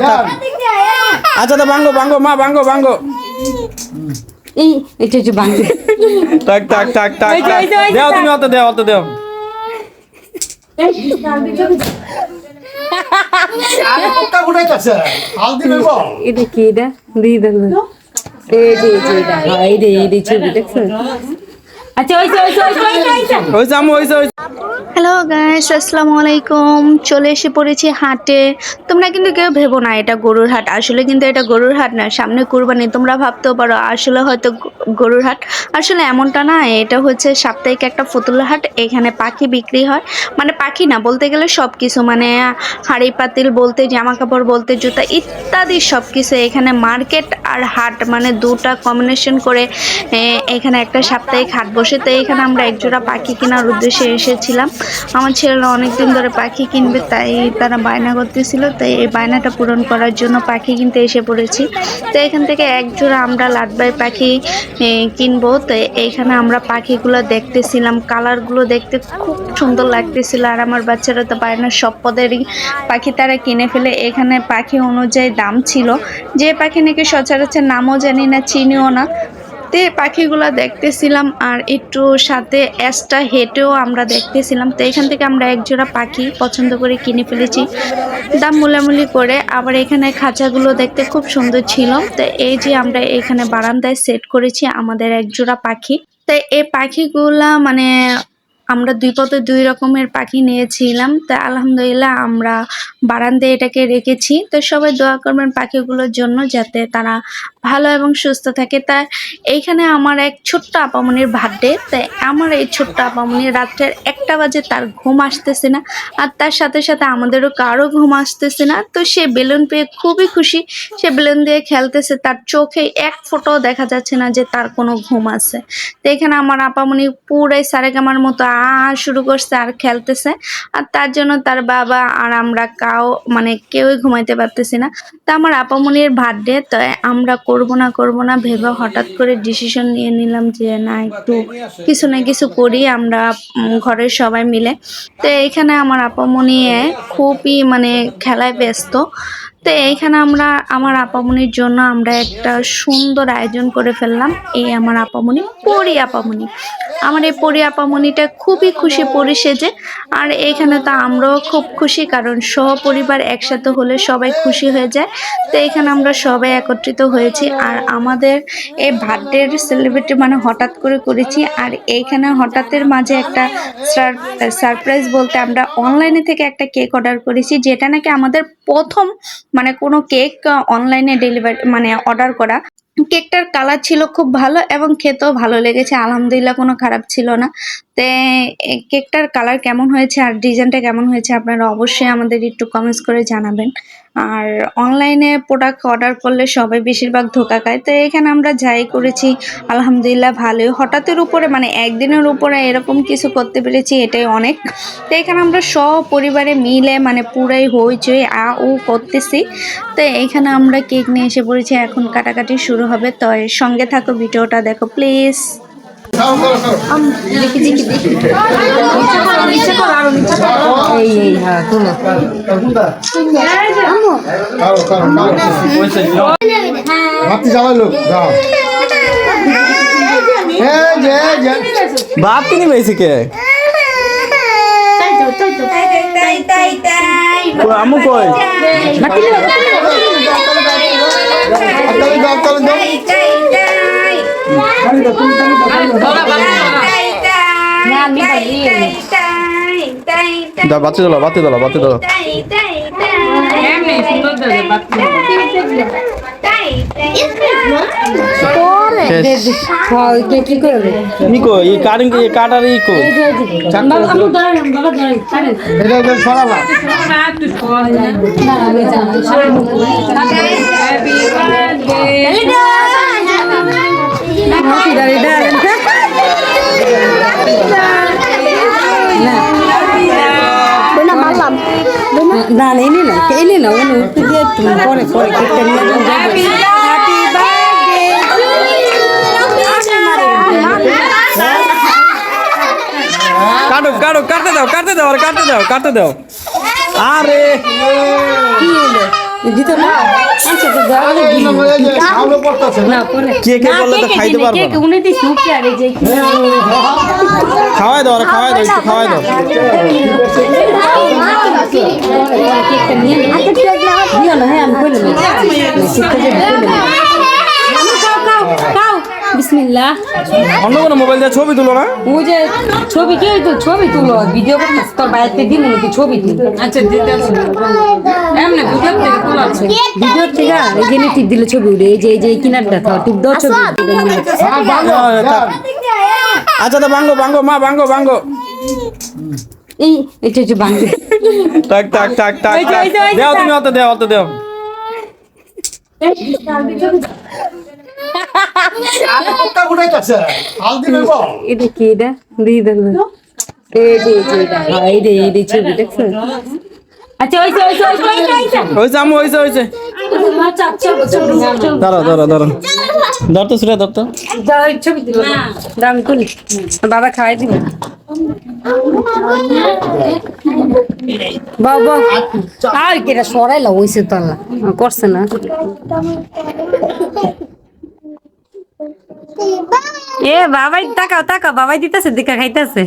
হ্যাঁ, আচ্ছা তো বাঙ্গো বাঙ্গো মা বাঙ্গো বাঙ্গো এই এটা বাংলা টাক টাক টাক টাক দেও তুমি অত দেও অত দেও? এটা কি এটা দিয়ে দেন এই যে এই যে হ্যাঁ, এই যে এই যে ছবি দেখছ আচ্ছা ওই ওই ওই ওই হ্যালো গাইস আসসালামু আলাইকুম চলে এসে পড়েছি হাটে। তোমরা কিন্তু কেউ ভেবো না এটা গরুর হাট। আসলে কিন্তু এটা গরুর হাট না সামনে কুরবানি। তোমরা ভাবতেও পারো আসলে হয়তো গ- গরুর হাট। আসলে এমনটা না এটা হচ্ছে সাপ্তাহিক একটা ফতুল্লা হাট। এখানে পাখি বিক্রি হয়। মানে পাখি না বলতে গেলে সব কিছু মানে হাঁড়ি পাতিল বলতে জামা কাপড় বলতে জুতা ইত্যাদি সব কিছু এখানে মার্কেট আর হাট মানে দুটা কম্বিনেশন করে এখানে একটা সাপ্তাহিক হাট বসে তো এখানে আমরা একজোড়া পাখি কেনার উদ্দেশ্যে এসেছিলাম। আমার ছেলেরা অনেকদিন ধরে পাখি কিনবে, তাই তারা বায়না করতেছিল। তাই এই বায়নাটা পূরণ করার জন্য পাখি কিনতে এসে পড়েছি। তো এখান থেকে একজোড়া আমরা লাটবাই পাখি কিনবো। তো এইখানে আমরা পাখিগুলো দেখতেছিলাম, কালারগুলো দেখতে খুব সুন্দর লাগতেছিল। আর আমার বাচ্চারা তো বায়নার সব পদেরই পাখি তারা কিনে ফেলে। এখানে পাখি অনুযায়ী দাম ছিল। যে পাখি নাকি সচরাচর নামও জানি না, চিনিও না। তে পাখিগুলো দেখতেছিলাম আর একটু সাথে অ্যাসটা হেঁটেও আমরা দেখতেছিলাম। তো এখান থেকে আমরা একজোড়া পাখি পছন্দ করে কিনে ফেলেছি। দাম মূলামূলি করে আবার এখানে খাঁচাগুলো দেখতে খুব সুন্দর ছিল। তো এই যে আমরা এখানে বারান্দায় সেট করেছি আমাদের একজোড়া পাখি। তো এই পাখিগুলা মানে আমরা দুই পথে দুই রকমের পাখি নিয়েছিলাম। তা আলহামদুলিল্লাহ আমরা বারান্দায় এটাকে রেখেছি। তো সবাই দোয়া করবেন পাখিগুলোর জন্য যাতে তারা ভালো এবং সুস্থ থাকে। তা এইখানে আমার এক ছোট্ট আপামনির বার্থডে তাই আমার এই ছোট্ট আপামনি রাত্রের একটা বাজে তার ঘুম আসতেছে না, আর তার সাথে সাথে আমাদেরও কারও ঘুম আসতেছে না। তো সে বেলুন পেয়ে খুবই খুশি, সে বেলুন দিয়ে খেলতেছে, তার চোখে এক ফোঁটাও দেখা যাচ্ছে না যে তার কোনো ঘুম আছে। তো এখানে আমার আপামনি পুরাই সারেগামার মতো আ শুরু করছে আর খেলতেছে, আর তার জন্য তার বাবা আর আমরা কাউ মানে কেউই ঘুমাইতে পারতেছি না। তো আমার আপামনির বার্থডে তো আমরা করব না করব না ভেবে হঠাৎ করে ডিসিশন নিয়ে নিলাম যে না, একটু কিছু না কিছু করি আমরা ঘরের সবাই মিলে। তো এইখানে আমার আপামনি খুবই মানে খেলায় ব্যস্ত। তো এইখানে আমরা, আমার আপামনির জন্য আমরা একটা সুন্দর আয়োজন করে ফেললাম। এই আমার আপামনি, পরি আপামনি। আমার এই পরি আপামনিটা খুবই খুশি পরি সেজে, আর এইখানে তো আমরাও খুব খুশি, কারণ সপরিবার একসাথে হলে সবাই খুশি হয়ে যায়। তো এখানে আমরা সবাই একত্রিত হয়েছি, আর আমাদের এই বার্থডের সেলিব্রেটি মানে হঠাৎ করে করেছি, আর এইখানে হঠাৎের মাঝে একটা সারপ্রাইজ বলতে আমরা অনলাইনে থেকে একটা কেক অর্ডার করেছি, যেটা নাকি আমাদের প্রথম মানে কোনো কেক অনলাইনে ডেলিভারি মানে অর্ডার করা। কেকটার কালার ছিল খুব ভালো এবং খেতেও ভালো লেগেছে। আলহামদুলিল্লাহ কোনো খারাপ ছিল না। তে কেকটার কালার কেমন হয়েছে আর ডিজাইনটা কেমন হয়েছে আপনারা অবশ্যই আমাদের একটু কমেন্টস করে জানাবেন। আর অনলাইনে প্রোডাক্ট অর্ডার করলে সবাই বেশিরভাগ ধোকা খায়। তো এখানে আমরা যাই করেছি, আলহামদুলিল্লাহ ভালোই। হঠাৎের উপরে মানে একদিনের উপরে এরকম কিছু করতে পেরেছি, এটাই অনেক। তো এখানে আমরা সব পরিবারে মিলে মানে পুরাই হইচই আ উ করতেছি। তো এখানে আমরা কেক নিয়ে এসে পড়েছি, এখন কাটাকাটি শুরু হবে। তো সঙ্গে থাকো, ভিডিওটা দেখো প্লিজ। দেখি দেখি দেখি। নিচে করো আরও নিচে করো এই এই হ্যাঁ যাও। বাপ তিনি পাইছে কে? ও, আম্মু কই? হাততালি দাও, দাও। আমি বাজিয়ে দা বাতি দাও। বাতি দাও বাতি দাও শেষ হ্যাঁ কে কি করবে? এনে না এনে না ওনে উঠতে দিয়ে তুমি পরে পরে কেকটা নিয়ে যাও হ্যাপি কাটো কাটো কাটতে দাও কাটতে দাও আর কাটতে দাও কাটতে দাও। আরে! দিত না আচ্ছা তো দাও আরে পড়তেছে। না পরে। কে কে তো কে কে খাইতে পারব কে। কে? উনি দিছে উপরে আর এই যে কি? খাওয়াই দাও ওরে খাওয়াই দাও একটু খাওয়াই দাও। কেকটা নিয়ে নে। দিও না হ্যাঁ আমি কইলাম কেকটা যে কইলাম খাও খাও খাও। বিসমিল্লাহ। অন্য কোনো মোবাইল দিয়ে ছবি তুলো না? ও যে ছবি কে তো ছবি তুলো? ভিডিও করতেছ তোর বাইরে দিন নাকি ছবি তুল আচ্ছা দিতে এমনি ভিডিও থেকে তোলা আছে। ভিডিও থেকে এই যে টিপ দিলে ছবি উঠে এই যে এই যে কিনারটা খাও টিপ দাও ছবি। উঠে। হ্যাঁ, ভালো, যান। আচ্ছা তো বাঙ্গো বাঙ্গো মা বাঙ্গো বাঙ্গো এই এটা বাংলা। টাক টাক টাক টাক দেও তুমি অত দেও অত দেও। এটা কি এটা? দিয়ে দেন এই যে এই যে এটা এই যে এই ছবি দেখছ আচ্ছা ধর তো সুরে ধর তো। তুলি। বাবা খাওয়াই দিল বাবা আর কি এটা সরাইলা হইছে তো আল্লাহ। করছে না। এ বাবাই তাকাও তাকাও বাবাই দিতেছে দিকা খাইতেছে।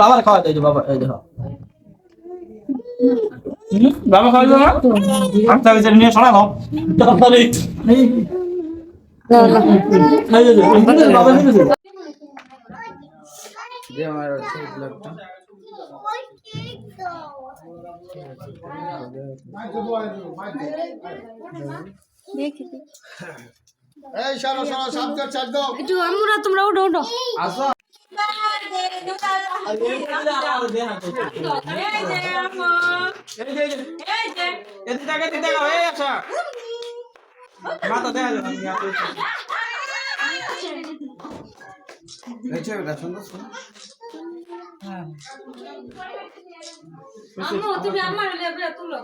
বাবার খাওয়া দেয় বাবা এই দেখো বাবা খাওয়া আচ্ছা আচ্ছা নিয়ে সরা নাও তাড়াতাড়ি। এই সরো, সরো। একটু আমরা তোমরা উঠো উঠো এদিকে আচ্ছা। মাথা দেখা যাবে না, আমি তুমি আমার তুলো